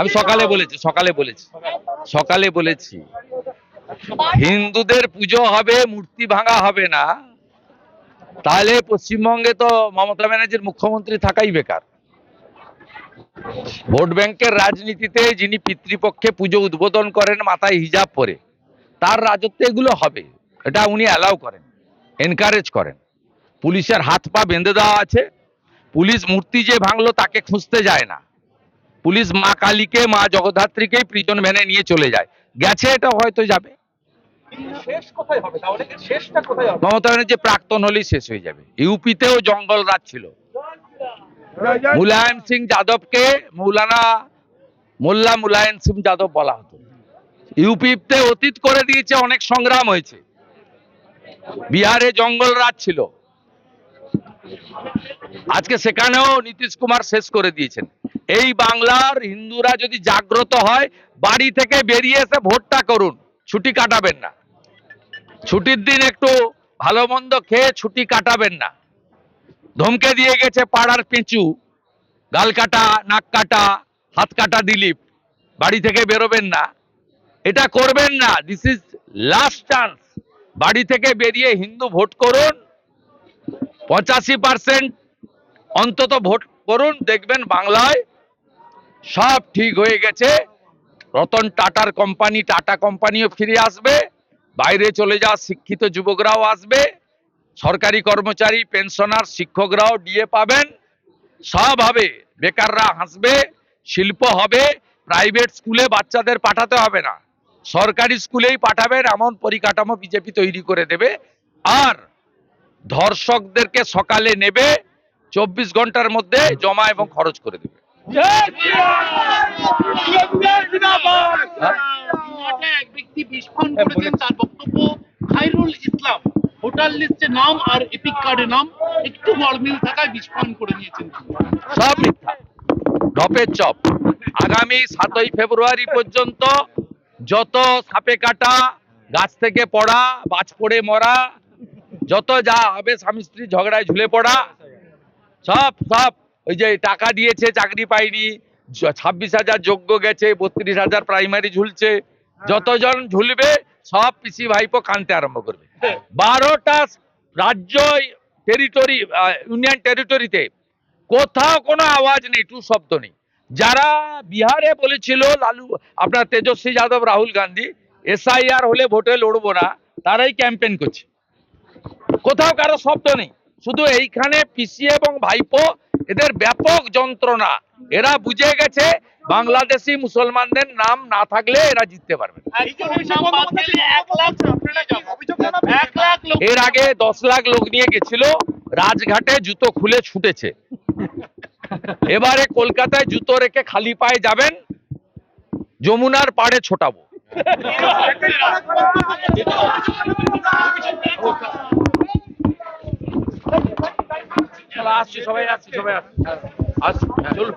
আমি সকালে বলেছি সকালে বলেছি সকালে বলেছি। হিন্দুদের পুজো হবে মূর্তি ভাঙা হবে না। তাহলে পশ্চিমবঙ্গে তো মমতা ব্যানার্জির মুখ্যমন্ত্রী থাকাই বেকার। ভোট ব্যাংকের রাজনীতিতে যিনি পিতৃপক্ষে পুজো উদ্বোধন করেন, মাথায় হিজাব পরে, তার রাজত্ব এগুলো হবে। এটা উনি অ্যালাউ করেন এনকারেজ করেন। পুলিশের হাত পা বেঁধে দেওয়া আছে। পুলিশ মূর্তি যে ভাঙলো তাকে খুঁজতে যায় না। পুলিশ মা কালীকে, মা জগদ্ধাত্রীকেই প্রিজন ভ্যানে নিয়ে চলে যায়। গেছে এটা, হয়তো যাবে। মমতা ব্যানার্জি প্রাক্তন হলেই শেষ হয়ে যাবে। ইউপিতেও জঙ্গল রাজ ছিল। মুলায়ম সিং যাদবকে মৌলানা, মোল্লা মুলায়ম সিং যাদব বলা হতো। ইউপিতে অতীত করে দিয়েছে, অনেক সংগ্রাম হয়েছে। বিহারে জঙ্গল রাজ ছিল। আজকে সেখানেও নীতিশ কুমার শেষ করে দিয়েছেন। এই বাংলার হিন্দুরা যদি জাগ্রত হয়, বাড়ি থেকে বেরিয়ে এসে ভোটটা করুন। ছুটি কাটাবেন না। ছুটির দিন একটু ভালো মন্দ খেয়ে ছুটি কাটাবেন না। ধমকে দিয়ে গেছে পাড়ার পিঁচু। গাল কাটা, নাক কাটা, হাত কাটা দিলীপ। বাড়ি থেকে বেরোবেন না। এটা করবেন না। দিস ইজ লাস্ট চান্স বাড়ি থেকে বেরিয়ে হিন্দু ভোট করুন। পঁচাশি পার্সেন্ট অন্তত ভোট করুন। দেখবেন বাংলায় সব ঠিক হয়ে গেছে। রতন টাটার কোম্পানি, টাটা কোম্পানিও ফিরে আসবে। বাইরে চলে যাওয়া শিক্ষিত যুবকরাও আসবে। সরকারি কর্মচারী, পেনশনার, শিক্ষকরাও ডিএ পাবেন। সব হবে, বেকাররা হাসবে, শিল্প হবে, প্রাইভেট স্কুলে বাচ্চাদের পাঠাতে হবে না। সরকারি স্কুলেই পাঠাবেন, এমন পরিকাঠামো বিজেপি তৈরি করে দেবে। আর ধর্ষকদেরকে সকালে নেবে, চব্বিশ ঘণ্টার মধ্যে জমা এবং খরচ করে দেবে। আগামী সাতই ফেব্রুয়ারি পর্যন্ত যত সাপে কাটা, গাছ থেকে পড়া, বাজ পড়ে মরা, যত যা হবে স্বামী স্ত্রী ঝগড়ায় ঝুলে পড়া, সব সব ওই যে টাকা দিয়েছে, চাকরি পায়নি ছাব্বিশ হাজার যোগ্য গেছে, বত্রিশ হাজার প্রাইমারি ঝুলছে। যতজন ঝুলবে, সব পিসি ভাইপো কানতে আরম্ভ করবে। বারোটা রাজ্য টেরিটরি ইউনিয়ন টেরিটরিতে কোথাও কোনো আওয়াজ নেই, টু শব্দ নেই। যারা বিহারে বলেছিল, লালু, আপনার তেজস্বী যাদব, রাহুল গান্ধী, এসআইআর হলে ভোটে লড়বো না, তারাই ক্যাম্পেন করছে। কোথাও কারও শব্দ নেই। শুধু এইখানে পিসি এবং ভাইপো এদের ব্যাপক যন্ত্রণা। এরা বুঝে গেছে বাংলাদেশি মুসলমানদের নাম না থাকলে এরা জিততে পারবে এর আগে দশ লাখ লোক নিয়ে গেছিল রাজঘাটে জুতো খুলে ছুটেছে। এবারে কলকাতায় জুতো রেখে খালি পায়ে যাবেন যমুনার পাড়ে ছোটাবো। চলো, আসছি সবাই আসছি সবাই আসছি। আসছি চলুন